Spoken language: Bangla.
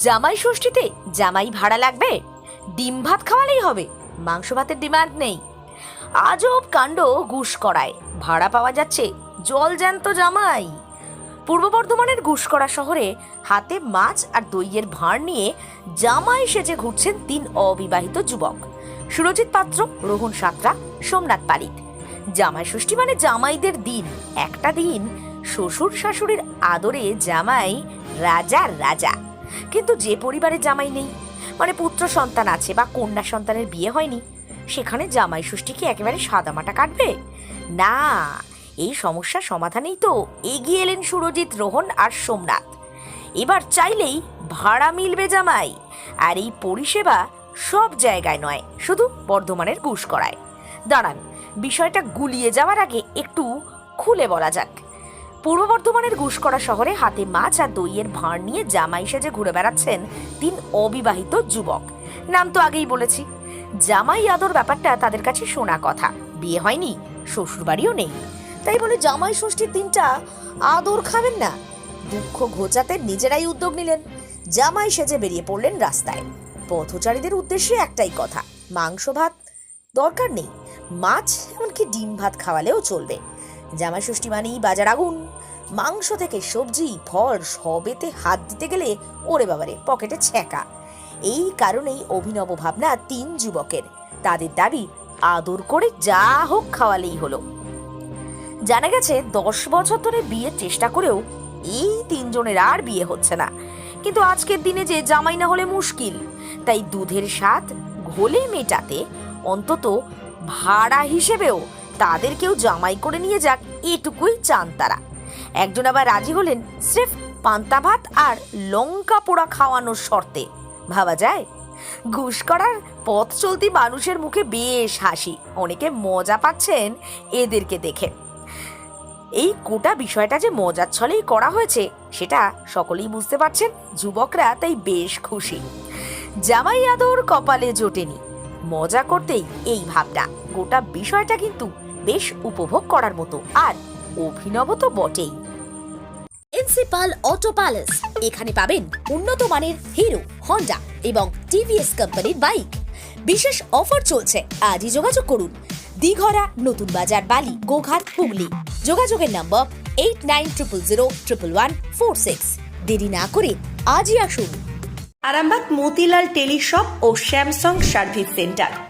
জামাই ষষ্ঠীতে জামাই ভাড়া লাগবে? ডিম ভাত খাওয়ালেই হবে, মাংস ভাতের ডিমান্ড নেই। আজব কাণ্ড ঘুষ করায়, ভাড়া পাওয়া যাচ্ছে জল জ্যান্ত জামাই। পূর্ব বর্ধমানের ঘুষকরা শহরে হাতে মাছ আর দইয়ের ভাঁড় নিয়ে জামাই সেজে ঘুরছেন তিন অবিবাহিত যুবক। সুরজিৎ পাত্র, রোহন সাঁতরা, সোমনাথ পালিত। জামাই ষষ্ঠী মানে জামাইদের দিন। একটা দিন শ্বশুর শাশুড়ির আদরে জামাই রাজার রাজা। কিন্তু যে পরিবারে জামাই নেই মানে পুত্র সন্তান আছে বা কন্যা সন্তানের বিয়ে হয়নি, সেখানে জামাই ষষ্ঠী কি একেবারে সাদামাটা কাটবে? না, এই সমস্যার সমাধানেই তো এগিয়ে এলেন সুরজিৎ রোহন আর সোমনাথ। এবার চাইলেই ভাড়া মিলবে জামাই, আর এই পরিষেবা সব জায়গায় নয়, শুধু বর্ধমানের ঘুষ করায় দাঁড়ান, বিষয়টা গুলিয়ে যাওয়ার আগে একটু খুলে বলা যাক। পূর্ব বর্ধমানের ঘুষকরা শহরে হাতে মাছ আর দইয়ের ভাঁড় নিয়ে জামাই সেজে ঘুরে বেড়াচ্ছেন তিন অবিবাহিত যুবক। নাম তো আগেই বলেছি। জামাই আদর ব্যাপারটা তাদের কাছে শোনা কথা। বিয়ে হয়নি, শ্বশুরবাড়িও নেই। তাই বলে জামাই ষষ্ঠীর দিনটা আদর খাবেন না। দুঃখ ঘোচাতে নিজেরাই উদ্যোগ নিলেন। জামাই সেজে বেরিয়ে পড়লেন রাস্তায়। পথচারীদের উদ্দেশ্যে একটাই কথা, মাংস ভাত দরকার নেই। মাছ এমনকি ডিম ভাত খাওয়ালেও চলবে। জামাই ষষ্ঠী মানেই বাজার আগুন। মাংস থেকে সবজি, ফল সবেতে হাত দিতে গেলে ওরে বাবারে, পকেটে ছ্যাঁকা। এই কারণেই অভিনব ভাবনা তিন যুবকের। তাদের দাবি, আদর করে যা হোক খাওয়ালেই হলো। জানা গেছে, দশ বছর ধরে বিয়ের চেষ্টা করেও এই তিনজনের আর বিয়ে হচ্ছে না। কিন্তু আজকের দিনে যে জামাই না হলে মুশকিল। তাই দুধের স্বাদ ঘোলে মেটাতে অন্তত ভাড়া হিসেবেও তাদেরকেও জামাই করে নিয়ে যাক, এটুকুই চান তারা। একজন আবার রাজি হলেন, স্রেফ পান্তা ভাত আর লঙ্কা পোড়া খাওয়ানোর শর্তে। ভাবা যায়? ঘুষ করার পথ চলতি মানুষের মুখে বেশ হাসি। অনেকে মজা পাচ্ছেন এদেরকে দেখে। এই গোটা বিষয়টা যে মজার ছলেই করা হয়েছে, সেটা সকলেই বুঝতে পারছেন, যুবকরা তাই বেশ খুশি। জামাই আদর কপালে জোটেনি। মজা করতেই এই ভাবটা গোটা বিষয়টা কিন্তু বেশ উপভোগ করার মতো। আর অভিনব তো বটেই। প্রিন্সিপাল অটো প্যালেস এখানে পাবেন উন্নত মানের হিরো হন্ডা এবং টিভিএস কোম্পানির বাইক বিশেষ অফার চলছে। আজই যোগাযোগ করুন। দিঘরা নতুন বাজার বালি গোঘাট হুগলি। যোগাযোগের number eight nine triple zero triple one four six দেরি না করে আজই আসুন। আরামবাগ মতিলাল টেলিশপ ও স্যামসাং সার্ভিস সেন্টার।